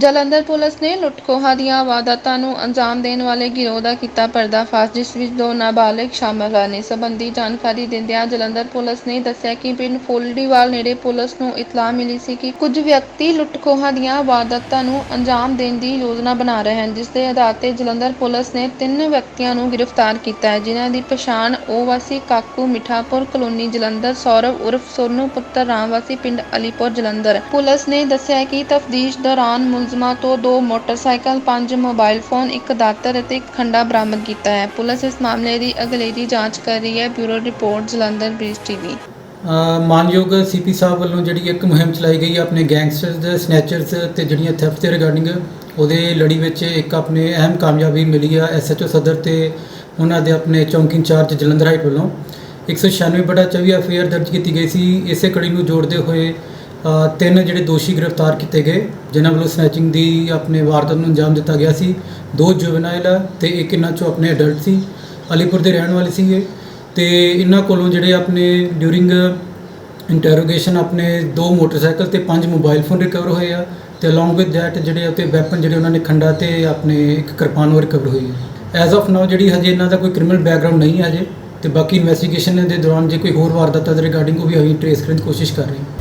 Jalandhar police ਨੇ ਲੁੱਟਖੋਹਾਂ ਦੀਆਂ ਵਾਰਦਾਤਾਂ ਨੂੰ ਅੰਜਾਮ ਦੇਣ ਵਾਲੇ ਗਿਰੋਹ ਦਾ ਕੀਤਾ ਪਰਦਾਫਾਸ਼, ਜਿਸ ਵਿੱਚ ਦੋ ਨਾਬਾਲਗ ਸ਼ਾਮਲ ਹਨ ਇਸ ਜਾਣਕਾਰੀ ਦਿੰਦਿਆਂ ਜਲੰਧਰ ਪੁਲਿਸ ਨੇ ਦੱਸਿਆ ਕਿ ਪਿੰਡ ਫੁੱਲੜੀਵਾਲ ਨੇੜੇ ਪੁਲਿਸ ਨੂੰ ਇਤਲਾਹ ਮਿਲੀ ਸੀ ਕਿ ਕੁਝ ਵਿਅਕਤੀ ਲੁੱਟਖੋਹਾਂ ਦੀਆਂ ਵਾਰਦਾਤਾਂ ਨੂੰ ਅੰਜਾਮ ਦੇਣ ਦੀ ਯੋਜਨਾ ਬਣਾ ਰਹੇ ਹਨ, ਜਿਸ ਦੇ ਆਧਾਰ ਤੇ ਜਲੰਧਰ ਪੁਲਿਸ ਨੇ ਤਿੰਨ ਵਿਅਕਤੀਆਂ ਨੂੰ ਗ੍ਰਿਫਤਾਰ ਕੀਤਾ ਹੈ, ਜਿਨ੍ਹਾਂ ਦੀ ਪਛਾਣ ਉਹ ਵਾਸੀ ਕਾਕੂ ਮਿਠਾਪੁਰ ਕਲੋਨੀ ਜਲੰਧਰ, ਸੌਰਵ ਉਰਫ ਸੋਨੂ ਪੁੱਤਰ ਰਾਮ ਵਾਸੀ ਪਿੰਡ ਅਲੀਪੁਰ, ਜਲੰਧਰ। ਪੁਲਿਸ ਨੇ ਦੱਸਿਆ ਕਿ ਤਫਦੀਸ਼ ਦੌਰਾਨ ਮੁਲਜ਼ਮਾਂ ਤੋਂ ਦੋ ਮੋਟਰਸਾਈਕਲ, ਪੰਜ ਮੋਬਾਈਲ ਫੋਨ, ਇੱਕ ਦਾਤਰ ਅਤੇ ਇੱਕ ਖੰਡਾ ਬਰਾਮਦ ਕੀਤਾ ਹੈ। ਪੁਲਿਸ ਇਸ ਮਾਮਲੇ ਦੀ ਅਗਲੇਰੀ ਜਾਂਚ ਕਰ ਰਹੀ ਹੈ। Bureau report, Jalandhar, Brij TV. ਮਾਨਯੋਗ ਸੀਪੀ ਸਾਹਿਬ ਵੱਲੋਂ ਜਿਹੜੀ ਇੱਕ ਮੁਹਿੰਮ ਚਲਾਈ ਗਈ ਹੈ ਆਪਣੇ ਗੈਂਗਸਟਰਸ ਸਨੈਚਰਸ ਤੇ ਜਿਹੜੀਆਂ ਥੈਫਟ ਦੇ ਰਿਗਾਰਡਿੰਗ ਉਹਦੇ ਲੜੀ ਵਿੱਚ ਇੱਕ ਆਪਣੇ ਅਹਿਮ ਕਾਮਯਾਬੀ ਮਿਲੀ ਆ ਐਸਐਚਓ ਸਦਰ ਤੇ ਉਹਨਾਂ ਦੇ ਆਪਣੇ ਚੌਂਕੀ ਇੰਚਾਰਜ ਜਲੰਧਰ ਹਾਈਟ ਵੱਲੋਂ 196 ਬਟਾ 24 ਐਫਆਈਆਰ ਦਰਜ ਕੀਤੀ ਗਈ ਸੀ। ਇਸੇ ਕੜੀ ਨੂੰ ਜੋੜਦੇ ਹੋਏ ਤਿੰਨ ਜਿਹੜੇ ਦੋਸ਼ੀ ਗ੍ਰਿਫਤਾਰ ਕੀਤੇ ਗਏ, ਜਿਨ੍ਹਾਂ ਵੱਲੋਂ ਸਨੈਚਿੰਗ ਦੀ ਆਪਣੇ ਵਾਰਦਾਤ ਨੂੰ ਅੰਜਾਮ ਦਿੱਤਾ ਗਿਆ ਸੀ। ਦੋ ਜੁਵਨਾਈਲ ਆ ਤੇ ਇੱਕ ਇਹਨਾਂ ਚੋਂ ਆਪਣੇ ਅਡਲਟ ਸੀ, ਅਲੀਪੁਰ ਦੇ ਰਹਿਣ ਵਾਲੇ ਸੀਗੇ। ਤੇ ਇਹਨਾਂ ਕੋਲੋਂ ਜਿਹੜੇ ਆਪਣੇ ਡਿਊਰਿੰਗ ਇੰਟਰੋਗੇਸ਼ਨ ਆਪਣੇ ਦੋ ਮੋਟਰਸਾਈਕਲ ਤੇ ਪੰਜ ਮੋਬਾਈਲ ਫੋਨ ਰਿਕਵਰ ਹੋਏ ਆ ਤੇ ਅਲੋਂਗ ਵਿਦ ਥੈਟ ਜਿਹੜੇ ਉੱਤੇ ਵੈਪਨ ਜਿਹੜੇ ਉਹਨਾਂ ਨੇ ਖੰਡਾ ਤੇ ਆਪਣੇ ਇੱਕ ਕਿਰਪਾਨ ਉਹ ਰਿਕਵਰ ਹੋਈ ਹੈ। ਐਜ਼ ਆਫ ਨਾਓ ਜਿਹੜੀ ਹਜੇ ਇਹਨਾਂ ਦਾ ਕੋਈ ਕ੍ਰਿਮੀਨਲ ਬੈਕਗ੍ਰਾਉਂਡ ਨਹੀਂ ਹੈ ਹਜੇ, ਤੇ ਬਾਕੀ ਇਨਵੈਸਟੀਗੇਸ਼ਨ ਦੇ ਦੌਰਾਨ ਜੇ ਕੋਈ ਹੋਰ ਵਾਰਦਾਤਾਂ ਦੇ ਰਿਗਾਰਡਿੰਗ ਉਹ ਵੀ ਅਸੀਂ ਟ੍ਰੇਸ ਕਰਨ ਦੀ ਕੋਸ਼ਿਸ਼ ਕਰ ਰਹੇ ਹਾਂ।